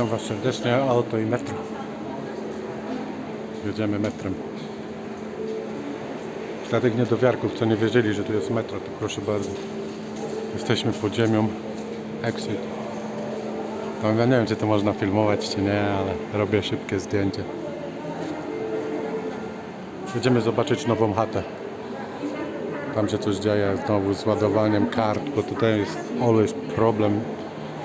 Witam Was serdecznie, auto i metro. Jedziemy metrem. Dla tych niedowiarków, co nie wiedzieli, że tu jest metro, to proszę bardzo. Jesteśmy pod ziemią. Exit. Tam ja nie wiem, czy to można filmować, czy nie, ale robię szybkie zdjęcie. Jedziemy zobaczyć nową chatę. Tam się coś dzieje znowu z ładowaniem kart, bo tutaj jest always problem.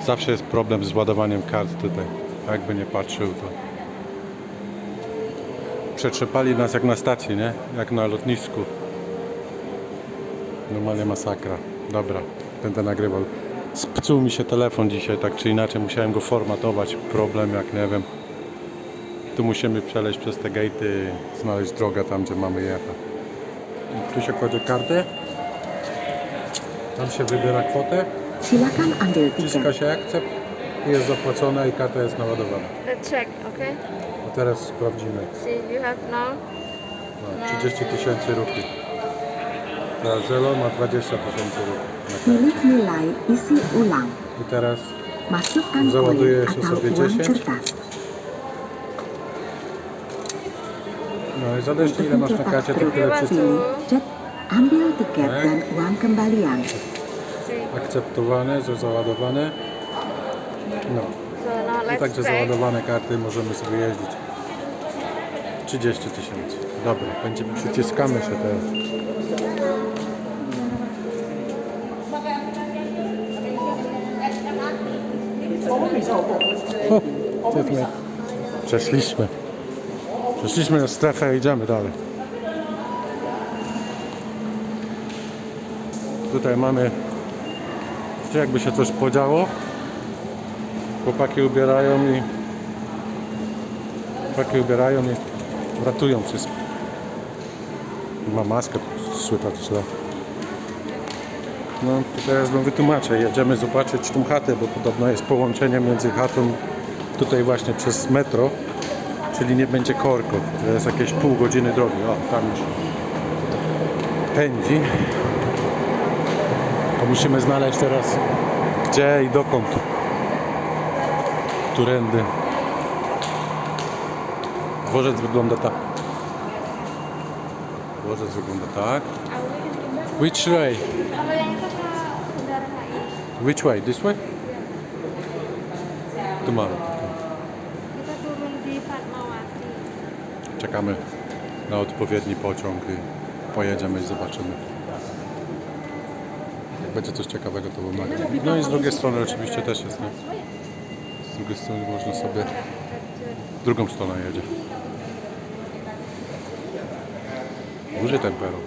Zawsze jest problem z ładowaniem kart tutaj. Jakby nie patrzył to. Przetrzepali nas jak na stacji, nie? Jak na lotnisku. Normalnie masakra. Dobra, będę nagrywał. Spcuł mi się telefon dzisiaj, tak czy inaczej. Musiałem go formatować. Problem, jak nie wiem. Tu musimy przeleźć przez te gatey, znaleźć drogę tam, gdzie mamy jechać. Tu się kładzie kartę. Tam się wybiera kwotę. Silakan ambil Wciska tiket. się akcept i jest zapłacona i karta jest naładowana. Let's check, okay? A teraz sprawdzimy. See, you have now. No, 30 tysięcy rupii. Teraz Zelo ma 20 tysięcy rupii. na karcie. Pilih nilai isi ulang. I teraz Masukkan Załaduje koin się atau sobie uang 10. kertas. no i zależnie ile masz na karcie, to tyle Pilih cek, ambil tiket Tak. dan uang kembalian. Akceptowane, że załadowane. No. I także załadowane karty możemy sobie jeździć. 30 tysięcy. Dobra, będziemy przyciskamy się teraz. O. Przeszliśmy. Przeszliśmy na strefę i idziemy dalej. Tutaj mamy, czy jakby się coś podziało. Chłopaki ubierają i chłopaki ubierają i ratują wszystko. Ma maskę, słychać źle. No to teraz wam wytłumaczę. Jedziemy zobaczyć tą chatę, bo podobno jest połączenie między chatą tutaj właśnie przez metro, czyli nie będzie korków. To jest jakieś pół godziny drogi. O, tam już pędzi. Musimy znaleźć teraz gdzie i dokąd. Którędy. Dworzec wygląda tak. Dworzec wygląda tak. Which way? Which way? This way? Tu mamy. Czekamy na odpowiedni pociąg i pojedziemy i zobaczymy. Będzie coś ciekawego, to wam nagram. No i z drugiej strony oczywiście też jest, nie? Z drugiej strony można sobie... Drugą stronę jedzie. Duży tempero.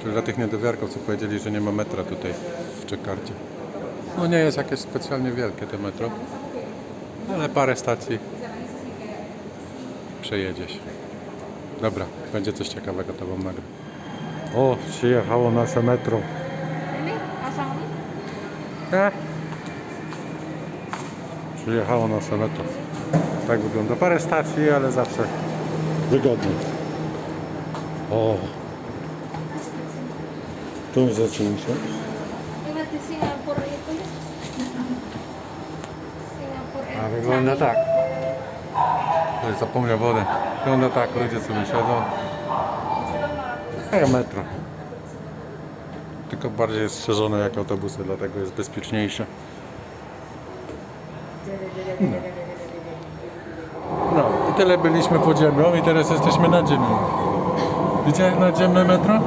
Czyli dla tych niedowiarków, co powiedzieli, że nie ma metra tutaj w Czekarcie. No nie jest jakieś specjalnie wielkie te metro, ale parę stacji przejedzie się. Dobra, będzie coś ciekawego, to wam nagram. O, przyjechało nasze metro. E? Przyjechało nasze metro. Tak wygląda. Parę stacji, ale zawsze wygodnie. O. Tu zaczęło się. A wygląda tak. Ktoś zapomniał wodę. Wygląda tak, ludzie sobie siedzą. Metro. Tylko bardziej jest strzeżone jak autobusy, dlatego jest bezpieczniejsze. No. no i tyle byliśmy pod ziemią i teraz jesteśmy nad ziemią. Widziałeś nadziemne metro?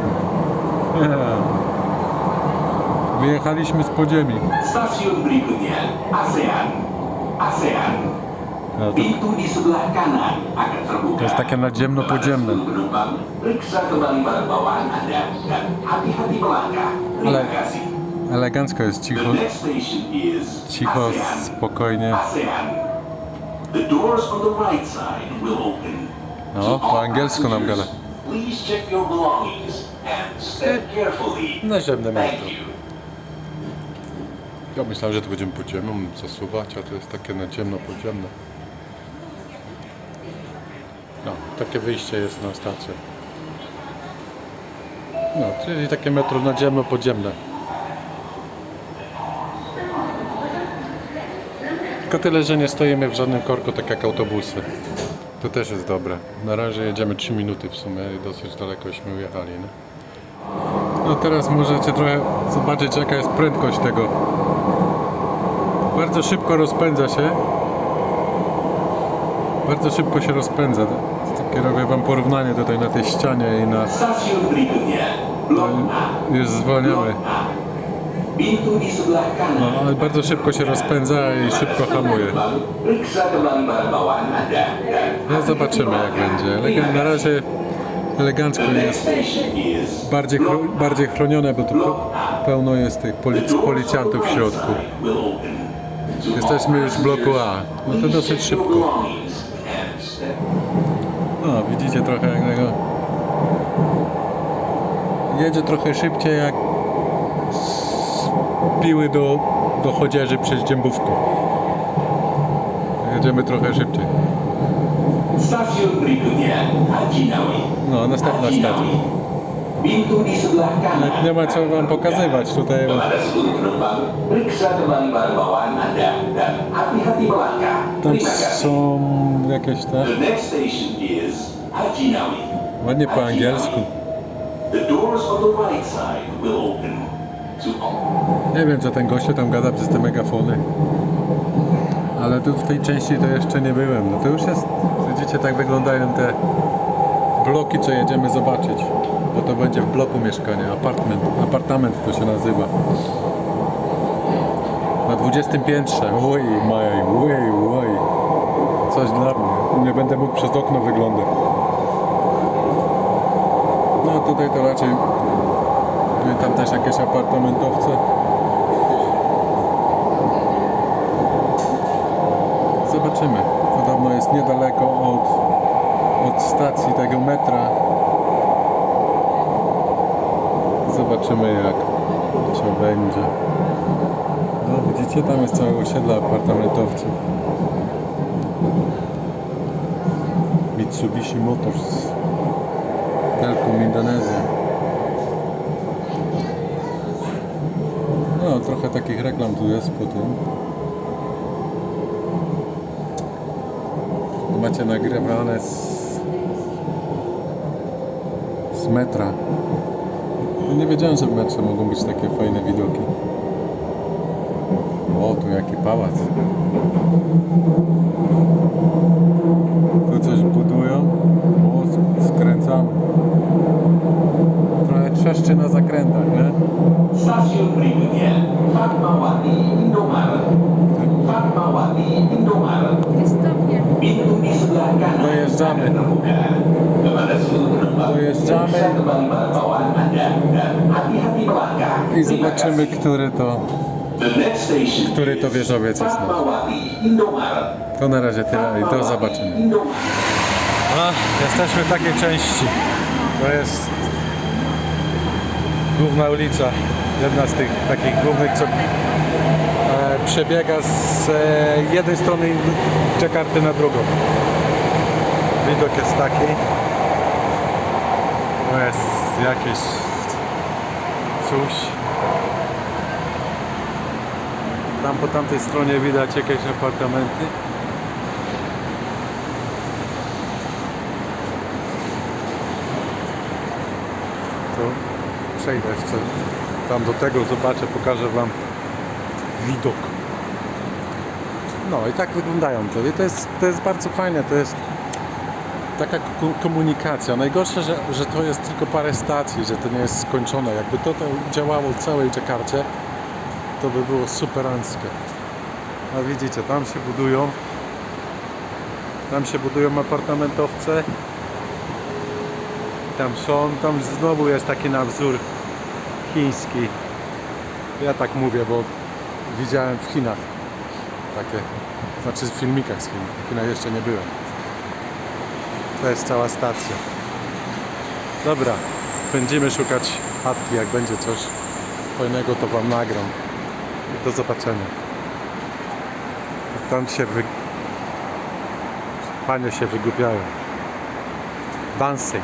Wyjechaliśmy z podziemi. Stasiun berikutnya, ASEAN. ASEAN. No to Pintu di sebelah kanan akan terbuka. To jest takie nadziemno podziemne. Periksa kembali barang bawaan Anda dan hati-hati melangkah. Terima kasih. Elegancko jest cicho, cicho, spokojnie. No, po angielsku nam gada. Naziemne you. Ja myślałem, że to będziemy podziemną zasuwać, a to jest takie nadziemno podziemne. No, takie wyjście jest na stację. No, czyli takie metro nadziemno podziemne. Tylko tyle, że nie stoimy w żadnym korku, tak jak autobusy. To też jest dobre. Na razie jedziemy 3 minuty w sumie i dosyć dalekośmy ujechali. No, no teraz możecie trochę zobaczyć jaka jest prędkość tego. Bardzo szybko rozpędza się. Bardzo szybko się rozpędza. Takie robię wam porównanie tutaj na tej ścianie i na... A. Już zwalniamy. No, ale bardzo szybko się rozpędza i szybko hamuje. No zobaczymy jak będzie. Ale na razie elegancko jest. Bardziej, chro, bardziej chronione, bo tu pe- pełno jest tych polic, policjantów w środku. Jesteśmy już w bloku A. No to dosyć szybko. No, widzicie trochę jak tego. Jedzie trochę szybciej jak z piły do, do chodzieży przez Dziębówko. Jedziemy trochę szybciej. No, następna stacja. Nawi. Pintu di sebelah kanan. Nie ma co wam pokazywać tutaj. Kepada seluruh penumpang, periksa kembali barang bawaan Anda dan hati-hati melangkah. tam Terima kasih. są jakieś te. The next station is Haji Nawi. Ładnie po angielsku. Nawi. The doors on the right side will open to all. Nie wiem co ten gościu tam gada przez te megafony. Ale tu w tej części to jeszcze nie byłem. No to już jest, widzicie tak wyglądają te bloki co jedziemy zobaczyć. Bo to będzie w bloku mieszkanie, apartment, apartament to się nazywa. Na 20 piętrze. Oj, maj, oj, oj. Coś dla mnie. Nie będę mógł przez okno wyglądać. No tutaj to raczej tam też jakieś apartamentowce. Zobaczymy. Podobno jest niedaleko od, od stacji tego metra. Zobaczymy jak co będzie. No widzicie, tam jest całe osiedle apartamentowców. Mitsubishi Motors. Telkom Indonezja. No, trochę takich reklam tu jest po tym. Macie nagrywane z, z metra. Nie wiedziałem, że w metrze mogą być takie fajne widoki. O, tu jaki pałac. Tu coś budują. O, s- skręcamy. Trochę trzeszczy na zakrętach, nie? Fatmawati. Fatmawati. Pintu di sebelah kanan Dojeżdżamy. Dojeżdżamy. I zobaczymy, który to, który to wieżowiec jest. To na razie tyle i do zobaczenia. A, jesteśmy w takiej części. To jest główna ulica. Jedna z tych takich głównych, co e, przebiega z e, jednej strony Jakarty na drugą. Widok jest taki. To jest jakieś coś. Tam po tamtej stronie widać jakieś apartamenty. to przejdę jeszcze tam do tego, zobaczę, pokażę Wam widok. No i tak wyglądają to. I to jest, to jest bardzo fajne, to jest taka ko- komunikacja. Najgorsze, że, że to jest tylko parę stacji, że to nie jest skończone. Jakby to, to działało w całej Dżakarcie, to by było superanckie. A widzicie, tam się budują tam się budują apartamentowce tam są, tam znowu jest taki na wzór chiński. Ja tak mówię, bo widziałem w Chinach takie, znaczy w filmikach z Chin. W Chinach jeszcze nie byłem. To jest cała stacja. Dobra, będziemy szukać chatki, jak będzie coś fajnego, to Wam nagram. I do zobaczenia. Tam się wy... Panie się wygubiają. Dancing.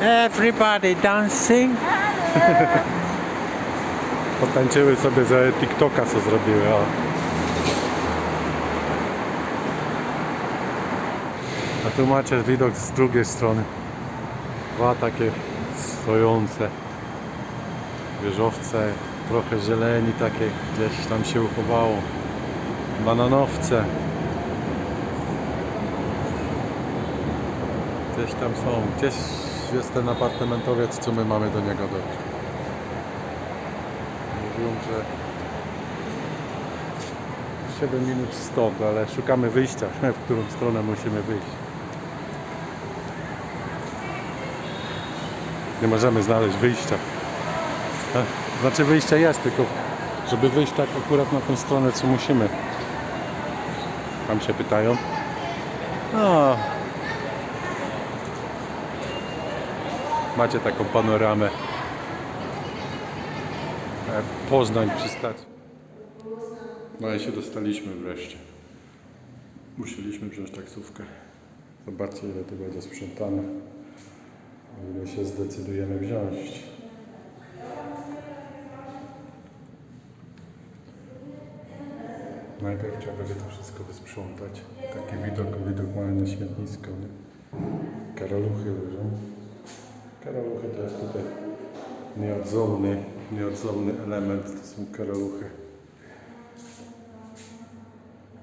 Everybody dancing. Potańczyły sobie ze TikToka, co zrobiły. O. A tu macie widok z drugiej strony. Dwa takie stojące wieżowce trochę zieleni takie gdzieś tam się uchowało. Bananowce. Gdzieś tam są. Gdzieś jest ten apartamentowiec, co my mamy do niego dojść. Mówią, że 7 minut stąd, ale szukamy wyjścia, w którą stronę musimy wyjść. Nie możemy znaleźć wyjścia. Znaczy wyjście jest, tylko żeby wyjść tak akurat na tą stronę, co musimy. Tam się pytają. A. Macie taką panoramę. E, Poznań przy stacji. No i się dostaliśmy wreszcie. Musieliśmy wziąć taksówkę. Zobaczcie ile to będzie sprzątane. O ile się zdecydujemy wziąć. Najpierw trzeba będzie to wszystko wysprzątać. Taki widok, widok mamy na śmietnisko. Nie? Karaluchy leżą. To jest tutaj nieodzowny, nieodzowny element. To są karaluchy.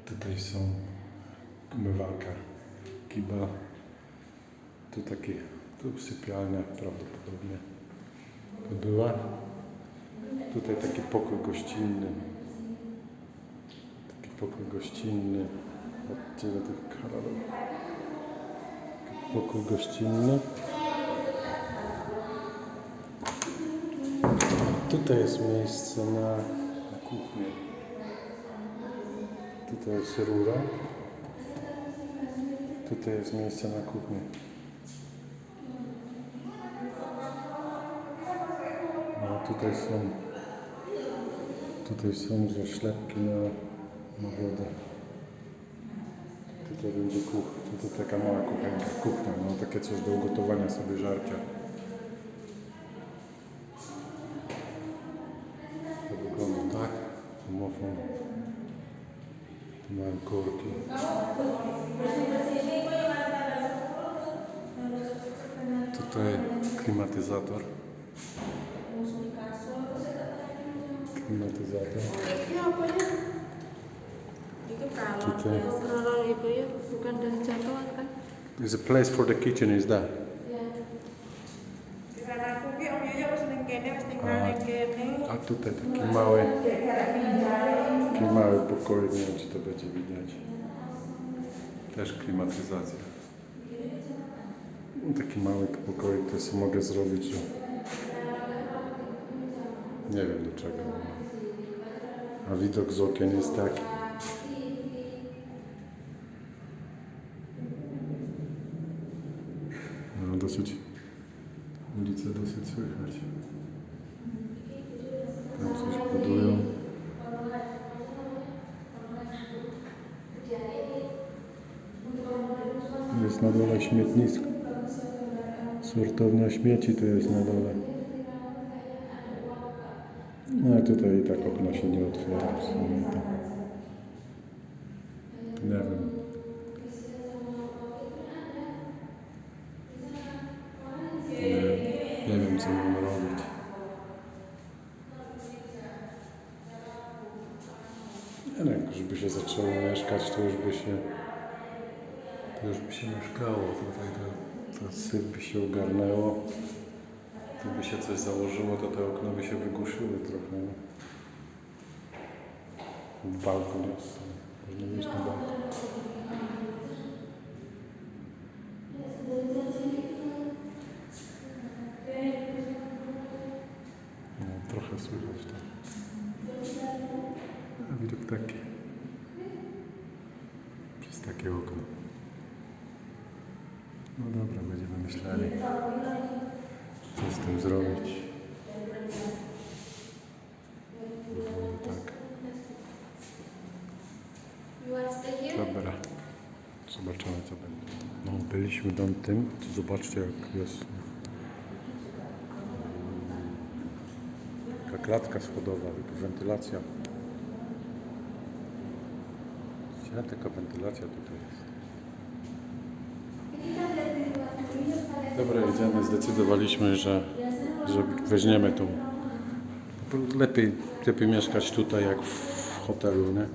Tutaj są umywalka, kiba. Tu taki, tu sypialnia prawdopodobnie to była. Tutaj taki pokój gościnny. Pokój gościnny. Na tych. Taki pokój gościnny. Tutaj jest miejsce na, kuchnię. Tutaj jest rura. Tutaj jest miejsce na kuchnię. No tutaj są tutaj są zaślepki na, na wodę. Tutaj będzie kuchnia. Tutaj taka mała kuchenka, kuchnia, no takie coś do ugotowania sobie żarcia. To wygląda tak. Domofon. Tu Mamy korki. Tutaj klimatyzator. Klimatyzator. Itu kalau Kita- kalau itu ya bukan dari jatuhan kan? There's a place for the kitchen is tinggal A, tutaj taki mały, taki mały pokoik, nie wiem czy to będzie widać. Też klimatyzacja. No, Taki mały pokoik to sobie mogę zrobić, nie wiem do czego. A widok z okien jest taki. No dosyć, ulicę dosyć słychać. Tam coś budują. Jest na dole śmietnisko. Sortownia śmieci tu jest na dole. No a tutaj i tak okno się nie otwiera w sumie to już by się mieszkało. Tutaj to, to syp by się ogarnęło. Tu by się coś założyło, to te okna by się wygłuszyły trochę. Balkon jest. Można wyjść na balkon. No, trochę słychać to. A widok taki. Przez takie okno. No dobra, będziemy myśleli, co z tym zrobić. Tak. Dobra. Zobaczymy co będzie. No, byliśmy tam tym. Zobaczcie jak jest. Taka klatka schodowa, wentylacja. Gdzie taka wentylacja tutaj jest? Dobra, jedziemy. Zdecydowaliśmy, że, że weźmiemy tą. Lepiej, lepiej mieszkać tutaj jak w hotelu, nie?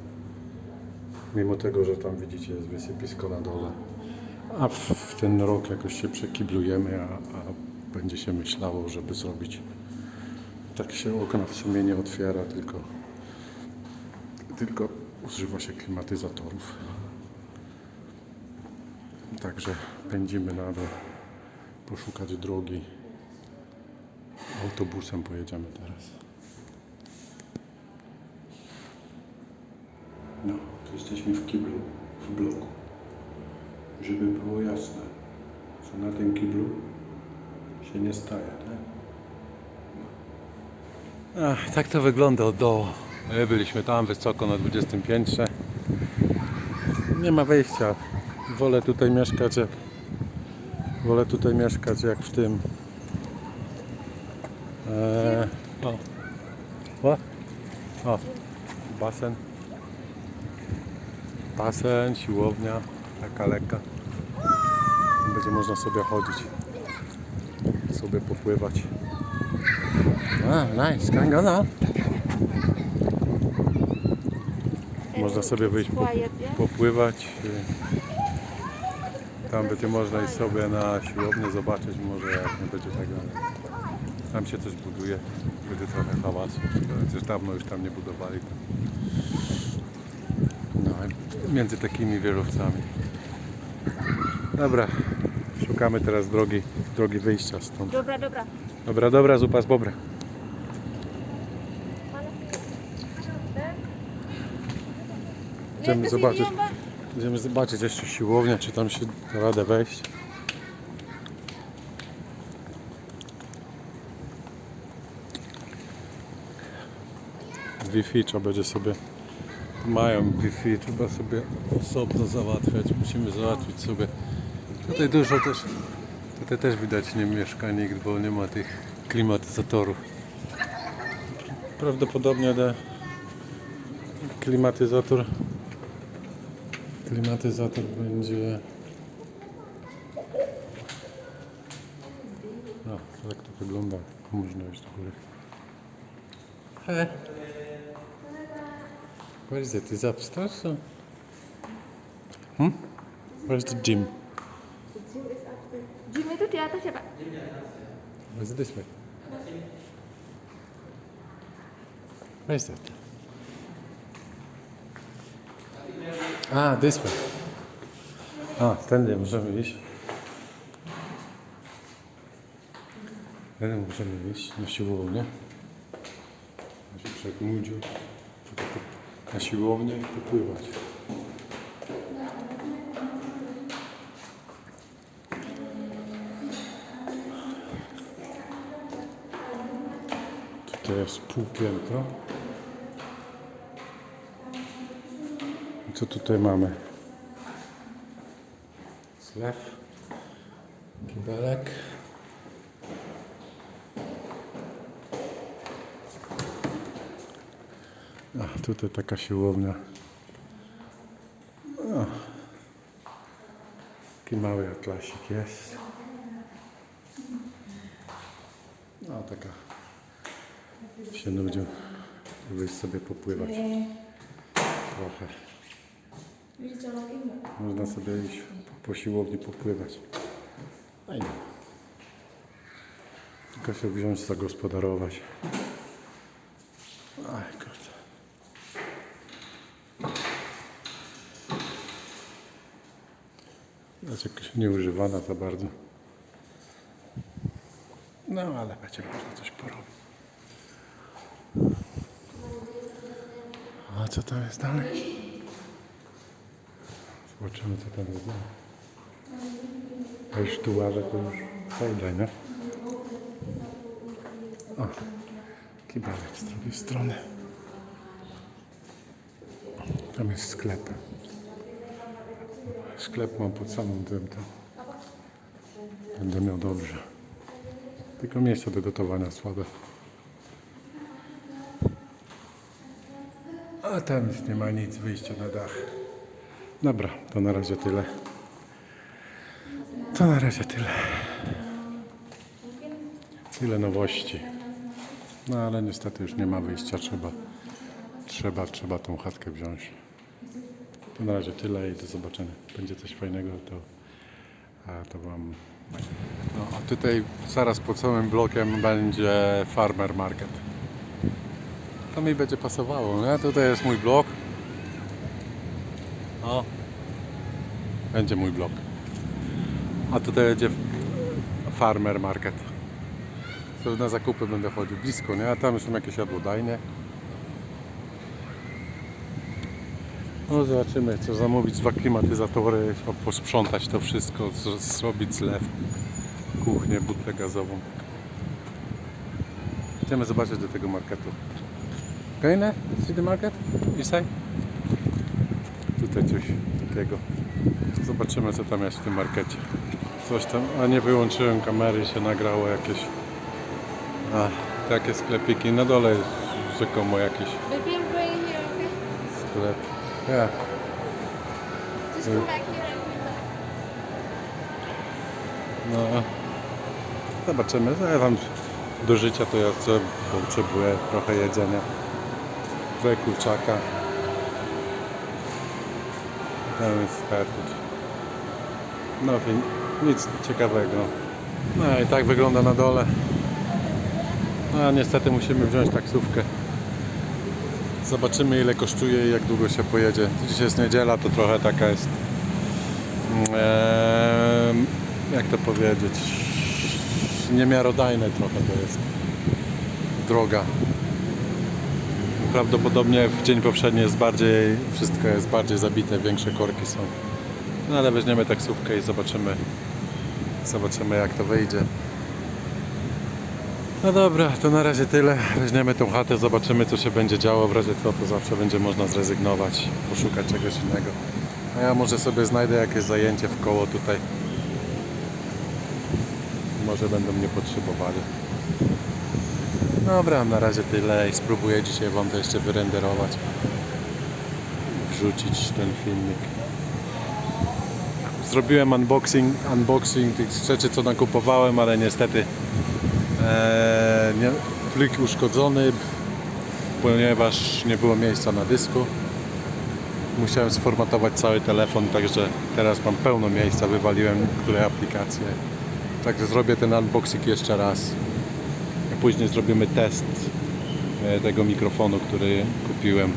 Mimo tego, że tam widzicie jest wysypisko na dole. A w, w ten rok jakoś się przekiblujemy, a, a będzie się myślało, żeby zrobić. Tak się okna w sumie nie otwiera, tylko, tylko używa się klimatyzatorów. Także pędzimy na dół poszukać drogi. Autobusem pojedziemy teraz. No, tu jesteśmy w kiblu, w bloku. Żeby było jasne, że na tym kiblu się nie staje, tak? Ach, tak to wygląda od dołu. My byliśmy tam wysoko na 20 piętrze. Nie ma wejścia. Wolę tutaj mieszkać jak Wolę tutaj mieszkać jak w tym. Eee, o. O. Basen. Basen, siłownia, taka lekka. Będzie można sobie chodzić. Sobie popływać. A, nice, kangana. Można sobie wyjść po, popływać. Tam będzie można iść sobie na siłownię, zobaczyć może jak nie będzie tego. Tam się coś buduje, będzie trochę hałasu. Chociaż dawno już tam nie budowali. No, i między takimi wieżowcami. Dobra, szukamy teraz drogi, drogi wyjścia stąd. Dobra, dobra. Dobra, dobra, zupa z bobra. Idziemy zobaczyć, idziemy zobaczyć jeszcze siłownię, czy tam się radę wejść. Wi-Fi trzeba będzie sobie, mają Wi-Fi, trzeba sobie osobno załatwiać, musimy załatwić sobie. Tutaj dużo też, tutaj też widać nie mieszka nikt, bo nie ma tych klimatyzatorów. Prawdopodobnie ten klimatyzator klimatyzator będzie no, tak to wygląda można iść do góry He. Where is it? Is it upstairs? Or? Hmm? Where's the gym? Gym itu di atas ya pak? Is it this way? Where is that? A, this way. A, tędy możemy iść. Tędy możemy iść na siłownię. Na się przeknudziu. Na siłownię i popływać. Tutaj jest półpiętro. I Co tutaj mamy? Zlew, kibelek. A, tutaj taka siłownia. O. Taki mały atlasik jest. No, taka się nudził. Wyjść sobie popływać. Trochę. Można sobie iść po siłowni popływać. Fajnie. Tylko się wziąć, zagospodarować. Aj, kurde. Jest jakaś nieużywana za bardzo. No, ale będzie można coś porobić. A co tam jest dalej? Zobaczymy co tam jest. A już tu łażę, to już wejdę, nie? O, kibelek z drugiej strony. Tam jest sklep. Sklep mam pod samym tym. To będę miał dobrze. Tylko miejsce do gotowania słabe. A tam już nie ma nic, wyjścia na dach. Dobra, to na razie tyle. To na razie tyle. Tyle nowości. No ale niestety już nie ma wyjścia, trzeba, trzeba, trzeba tą chatkę wziąć. To na razie tyle i do zobaczenia. Będzie coś fajnego, to, a to Wam... No a tutaj zaraz pod samym blokiem będzie Farmer Market. To mi będzie pasowało, nie? Tutaj jest mój blok. O. Będzie mój blok. A tutaj będzie Farmer Market. To na zakupy będę chodził blisko, nie? A tam są jakieś jadłodajnie. No zobaczymy, co zamówić, dwa klimatyzatory, posprzątać to wszystko, zrobić zlew, kuchnię, butlę gazową. Idziemy zobaczyć do tego marketu. Kolejne? See the market? Isai? Tutaj coś takiego. Zobaczymy co tam jest w tym markecie. Coś tam, a nie wyłączyłem kamery, się nagrało jakieś a, takie sklepiki. Na dole jest rzekomo jakiś sklep. Back. No, zobaczymy. No, ja wam do życia to ja co potrzebuję trochę jedzenia. Trochę kurczaka. Jest skarpet. No nic ciekawego. No i tak wygląda na dole. No a niestety musimy wziąć taksówkę. Zobaczymy ile kosztuje i jak długo się pojedzie. Dzisiaj jest niedziela, to trochę taka jest jak to powiedzieć, niemiarodajne trochę to jest droga. Prawdopodobnie w dzień poprzedni jest bardziej, wszystko jest bardziej zabite, większe korki są. No ale weźmiemy taksówkę i zobaczymy, zobaczymy jak to wyjdzie. No dobra, to na razie tyle. Weźmiemy tą chatę, zobaczymy co się będzie działo. W razie co to zawsze będzie można zrezygnować, poszukać czegoś innego. A ja może sobie znajdę jakieś zajęcie w koło tutaj. Może będą mnie potrzebowali. Dobra, na razie tyle i spróbuję dzisiaj Wam to jeszcze wyrenderować. Wrzucić ten filmik. Zrobiłem unboxing, unboxing tych rzeczy co nakupowałem, ale niestety e, nie, plik uszkodzony, ponieważ nie było miejsca na dysku musiałem sformatować cały telefon, także teraz mam pełno miejsca, wywaliłem które aplikacje. Także zrobię ten unboxing jeszcze raz. Później zrobimy test e, tego mikrofonu, który kupiłem.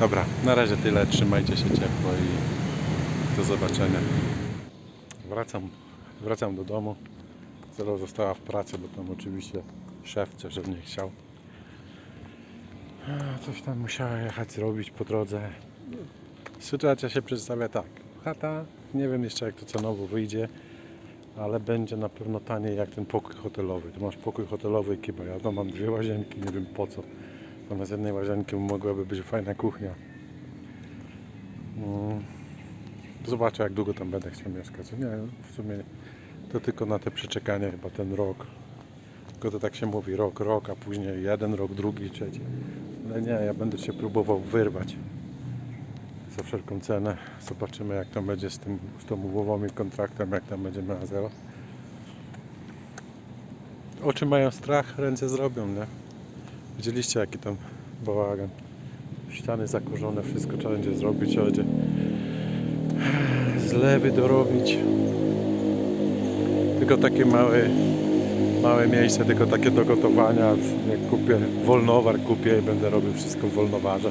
Dobra, na razie tyle. Trzymajcie się ciepło i do zobaczenia. Wracam, wracam do domu. Zero została w pracy, bo tam oczywiście szef od niej chciał. Coś tam musiałem jechać zrobić po drodze. Sytuacja się przedstawia tak. Chata, nie wiem jeszcze jak to cenowo wyjdzie, ale będzie na pewno taniej jak ten pokój hotelowy. Tu masz pokój hotelowy i kiba. Ja tam mam dwie łazienki, nie wiem po co. Zamiast jednej łazienki mogłaby być fajna kuchnia. Mm. Zobaczę jak długo tam będę chciał mieszkać. Nie, w sumie to tylko na te przeczekanie chyba ten rok. Tylko to tak się mówi, rok, rok, a później jeden rok, drugi, trzeci. Ale nie, ja będę się próbował wyrwać za wszelką cenę. Zobaczymy jak to będzie z, tym, z tą umową i kontraktem, jak tam będzie miała zero. Oczy mają strach, ręce zrobią, nie? Widzieliście jaki tam bałagan. Ściany zakurzone, wszystko trzeba będzie zrobić, trzeba będzie zlewy dorobić. Tylko takie małe małe miejsce, tylko takie do gotowania. Jak kupię wolnowar, kupię i będę robił wszystko w wolnowarze.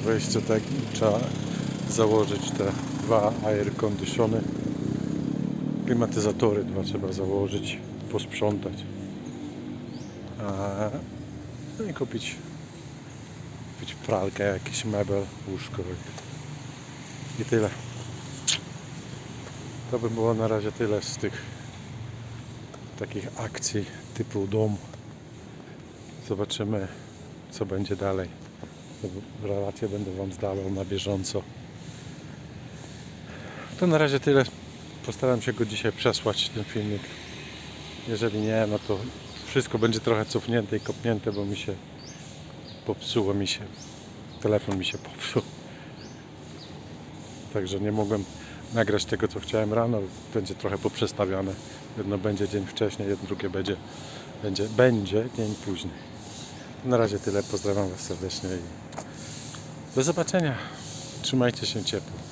Po wejściu tak trzeba założyć te dwa air conditiony. Klimatyzatory dwa trzeba założyć, posprzątać. No i kupić, kupić pralkę, jakiś mebel, łóżko i tyle. To by było na razie tyle z tych takich akcji typu dom. Zobaczymy, co będzie dalej. Relacje będę Wam zdawał na bieżąco. To na razie tyle. Postaram się go dzisiaj przesłać, ten filmik. Jeżeli nie, no to wszystko będzie trochę cofnięte i kopnięte, bo mi się popsuło mi się. Telefon mi się popsuł. Także nie mogłem nagrać tego, co chciałem rano. Będzie trochę poprzestawiane. Jedno będzie dzień wcześniej, jedno drugie będzie, będzie, będzie dzień później. Na razie tyle. Pozdrawiam Was serdecznie do zobaczenia. Trzymajcie się ciepło.